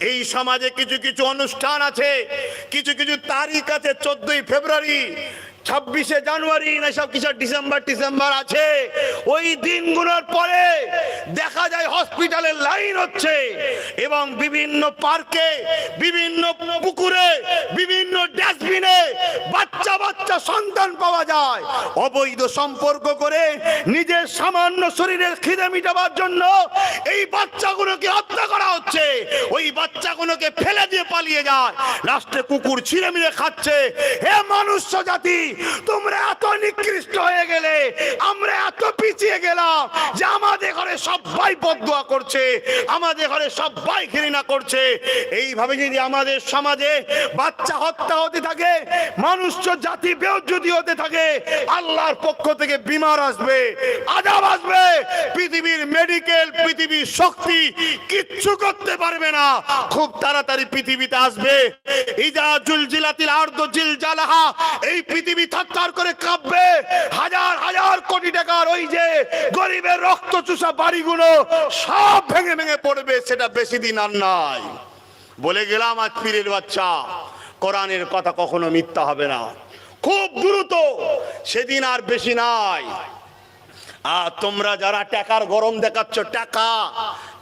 এই সমাজে কিছু কিছু অনুষ্ঠান আছে, কিছু কিছু তারিখ আছে, চোদ্দই ফেব্রুয়ারি, ছাব্বিশে জানুয়ারি, না সব কিছু ডিসেম্বর ডিসেম্বর আছে। ওই দিনগুলোর পরে দেখা হসপিটালের লাইন হচ্ছে এবং বিভিন্ন পার্কে, বিভিন্ন পুকুরে, বিভিন্ন ডাস্টবিনে বাচ্চা বাচ্চা সন্তান পাওয়া যায়। অবৈধ সম্পর্ক করে নিজের সামান্য শরীরের খিদে মিটাবার জন্য এই বাচ্চাগুলোকে হত্যা করা হচ্ছে। ওই বাচ্চাগুলোকে ফেলে দিয়ে পালিয়ে যায়। লাস্টে কুকুর ছিঁড়ে মিলে খাচ্ছে। হে মানুষ জাতি, তোমরা এত নিকৃষ্ট হয়ে গেলে, আমরা এত পিছিয়ে গেলাম যে আমাদের সবাই বদুয়া করছে, আমাদের ঘরে সবাই ঘৃণা করছে। এইভাবে যদি আমাদের সমাজে বাচ্চা হত্যা হতে থাকে, মানুষ জাতি বেউজ্জতি হতে থাকে, আল্লাহর পক্ষ থেকে বিমার আসবে, আজাব আসবে। পৃথিবীর মেডিকেল পৃথিবীর শক্তি কিচ্ছু করতে পারবে না। খুব তাড়াতাড়ি পৃথিবীতে আসবে। ইজা এই পৃথিবী থারথার করে কাঁপবে। হাজার হাজার কোটি টাকার ওই যে গরিবের রক্ত চুষা বাড়িগুলো সব ভেঙে ভেঙে পড়বে, সেটা বেশি দিন আর নাই। বলে গেলাম, আজ পীরের বাচ্চা, কোরআনের কথা কখনো মিথ্যা হবে না। খুব দ্রুত, সেদিন আর বেশি নাই। আর তোমরা যারা টাকার গরম দেখাচ্ছ, টাকা,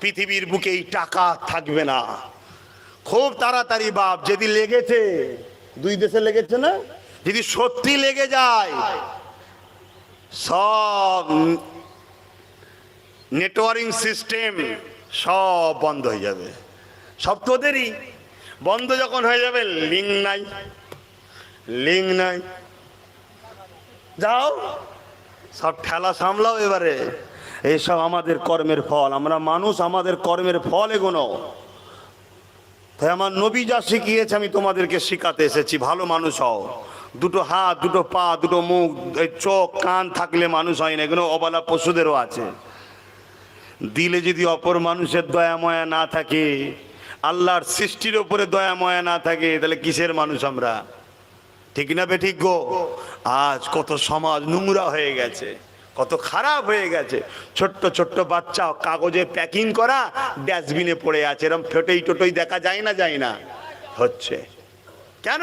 পৃথিবীর বুকে এই টাকা থাকবে না। খুব তাড়াতাড়ি বাপ যদি লেগেছে, দুই দেশে লেগেছে না? যদি সত্যি লেগে যায়, সব নেটওয়ার্কিং সিস্টেম সব বন্ধ হয়ে যাবে। সব তোদেরই বন্ধ যখন হয়ে যাবে, লিঙ্ক নাই। লিঙ্ক নাই। যাও। সব ঠেলা সামলাও এবারে। এইসব আমাদের কর্মের ফল। আমরা মানুষ, আমাদের কর্মের ফল এগোনো। তাই আমার নবী যা শিখিয়েছে, আমি তোমাদেরকে শিখাতে এসেছি। ভালো মানুষ হও। দুটো হাত, দুটো পা, দুটো মুখ চোখ, কান থাকলে মানুষ হয় না। এগুলো অবলা পশুদেরও আছে। দিলে যদি অপর মানুষের দয়া ময়া না থাকে, আল্লাহর সৃষ্টির ওপরে দয়া ময়া না থাকে, তাহলে কিসের মানুষ আমরা? ঠিক না বে ঠিক গো? আজ কত সমাজ নোংরা হয়ে গেছে, কত খারাপ হয়ে গেছে। ছোট্ট ছোট্ট বাচ্চা কাগজে প্যাকিং করা ডাস্টবিনে পড়ে আছে এরকম ফেটেই টোটোই দেখা যায় না যায় না। হচ্ছে। কেন?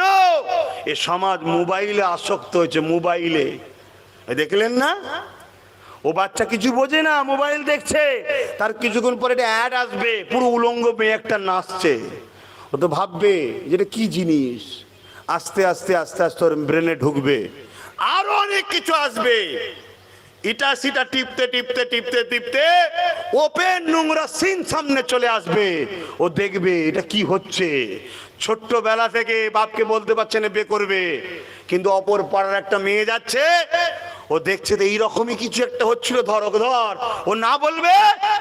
এ সমাজ মোবাইলে আসক্ত হয়েছে, মোবাইলে। দেখলেন না? ও বাচ্চা কিছু বোঝে না, মোবাইল দেখছে। তার কিছুক্ষণ পরে একটা অ্যাড আসবে, পুরো উলঙ্গ মেয়ে একটা নাচছে। ও তো ভাববে যেটা কি জিনিস? আস্তে আস্তে আস্তে আস্তে ওর ব্রেনে ঢুকবে। আরও অনেক কিছু আসবে। ইটা সিটা টিপতে টিপতে টিপতে টিপতে ওপেন নোংরা সিন সামনে চলে আসবে। ও দেখবে এটা কি হচ্ছে। ছোট্টবেলা থেকে বাপকে বলতে পারছে না বে করবে। কিন্তু অপর পাড়ার একটা মেয়ে যাচ্ছে ও দেখছে তো এইরকমই কিছু একটা হচ্ছিল, ধর ধর। ও না বলবে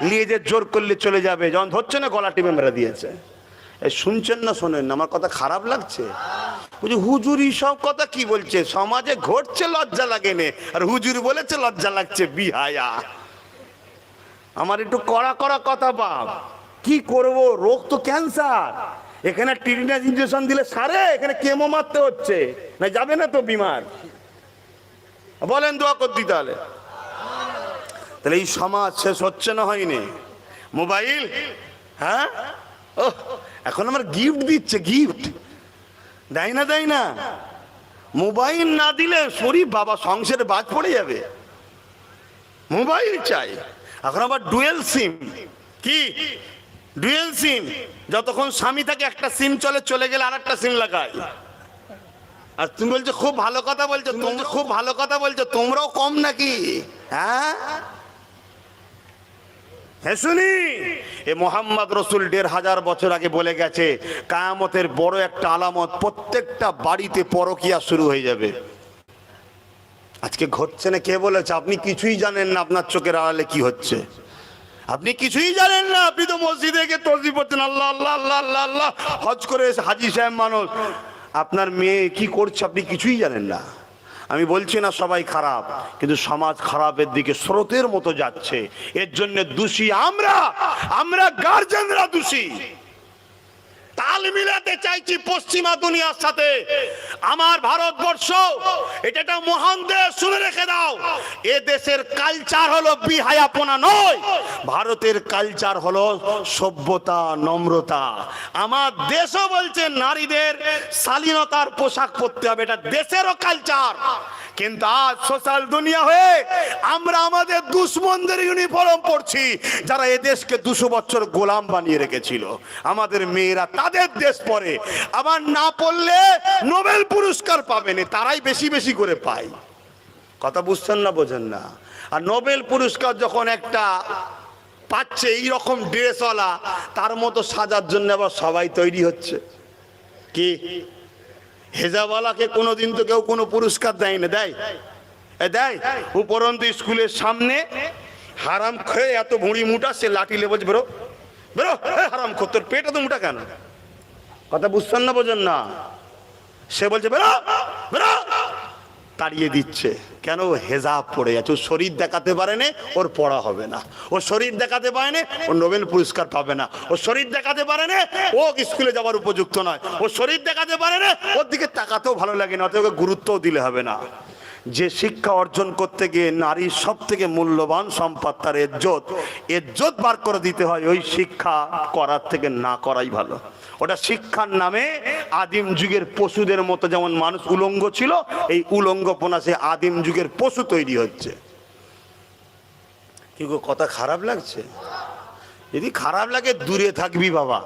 নিয়ে যে জোর করলে চলে যাবে। যখন ধরছে না গলা টিপে মেরে দিয়েছে। শুনছেন না, শোনেন না, আমার কথা খারাপ লাগছে? বলছি, হুজুর সব কথা কি বলছে? সমাজে ঘটছে, লজ্জা লাগে নে আর হুজুর বলেছে, লজ্জা লাগছে, বিহায়া। আমার একটু কড়া কড়া কথা বাপ কি করব? রোগ তো ক্যান্সার। এখানে টিটিনাস ইঞ্জেকশন দিলে সারে, এখানে কেমো মারতে হচ্ছে। না যাবে না তো বিমার? বলেন দোয়া করতি তাহলে। তাহলে এই সমাজ শেষ হচ্ছে না হয়নি। মোবাইল? হ্যাঁ? এখন আমার গিফট দিচ্ছে গিফট দেয় না দেয় না। মোবাইল না দিলে শরীর বাবা সংসারে বাজ পড়ে যাবে। মোবাইল চাই। এখন আবার ডুয়েল সিম কি? ডুয়েল সিম যতক্ষণ স্বামী থাকে, একটা সিম চলে চলে গেলে আর একটা সিম লাগাই আর তুমি বলছো খুব ভালো কথা বলছো তুমি খুব ভালো কথা বলছো তোমরাও কম নাকি? হ্যাঁ? হ্যাঁ শুনি এ মোহাম্মদ রসুল দেড় হাজার বছর আগে বলে গেছে কায়ামতের বড় একটা আলামত প্রত্যেকটা বাড়িতে পরকিয়া শুরু হয়ে যাবে। আজকে ঘটছে না কে বলেছে? আপনি কিছুই জানেন না আপনার চোখের আড়ালে কি হচ্ছে। আপনি কিছুই জানেন না আপনি তো মসজিদে গিয়ে তসবি পড়ছেন আল্লাহ আল্লাহ আল্লাহ আল্লাহ আল্লাহ হজ করে এসে হাজি সাহেব মানুষ। আপনার মেয়ে কি করছে আপনি কিছুই জানেন না। আমি বলছি না সবাই খারাপ, কিন্তু সমাজ খারাপের দিকে স্রোতের মতো যাচ্ছে। এর জন্য দোষী আমরা আমরা গার্জেনরা দোষী। তাল মিলাতে চাইছি পশ্চিমা দুনিয়ার সাথে। আমার ভারতবর্ষ, এটা একটা মহান দেশ, শুনে রেখে দাও। এ দেশের কালচার হলো বিহায়াপনা নয়, ভারতের কালচার হলো সভ্যতা, নম্রতা। আমার দেশও বলছে নারীদের শালীনতার পোশাক পরতে হবে, এটা দেশেরও কালচার কিন্তু আজ সোশ্যাল দুনিয়া হয়ে আমরা আমাদের দুশ্মনদের ইউনিফর্ম পড়ছি যারা এদেশকে দুশো বছর গোলাম বানিয়ে রেখেছিল। আমাদের মেয়েরা তাদের দেশ পরে। আবার না পড়লে নোবেল পুরস্কার পাবেন, তারাই বেশি বেশি করে পায়। কথা বুঝছেন না, বোঝেন না। আর নোবেল পুরস্কার যখন একটা পাচ্ছে এই রকম ড্রেসওয়ালা, তার মতো সাজার জন্য আবার সবাই তৈরি হচ্ছে। কি? হেজাওয়ালাকে কোনোদিন তো কেউ কোনো পুরস্কার দেয়? না দেয়? দেয় উপরন্তু স্কুলের সামনে হারাম খেয়ে এত ভুঁড়ি মুটা, সে লাঠি লে বলছে বেরো বেরো হারাম খোর তোর পেট এত মুটা কেন? কথা বুঝছেন না বোঝেন না? সে বলছে, বেরো বেরো। তাড়িয়ে দিচ্ছে। কেন? হেজাব পড়ে যাচ্ছে ও শরীর দেখাতে পারেনি ওর পড়া হবে না। ও শরীর দেখাতে পারেনি ও নোবেল পুরস্কার পাবে না। ও শরীর দেখাতে পারে না, ও স্কুলে যাওয়ার উপযুক্ত নয়। ও শরীর দেখাতে পারে না, ওর দিকে তাকাতেও ভালো লাগে না অত ওকে গুরুত্বও দিলে হবে না। যে শিক্ষা অর্জন করতে গিয়ে নারীর সব থেকে মূল্যবান সম্পদ তার এজ্জত এজ্জত বার করে দিতে হয়, ওই শিক্ষা করার থেকে না করাই ভালো। ওটা শিক্ষার নামে আদিম যুগের পশুদের মতো যেমন মানুষ উলঙ্গ ছিল, এই উলঙ্গপনা সে আদিম যুগের পশু তৈরি হচ্ছে। কি কথা খারাপ লাগছে? যদি খারাপ লাগে, দূরে থাকবি বাবা।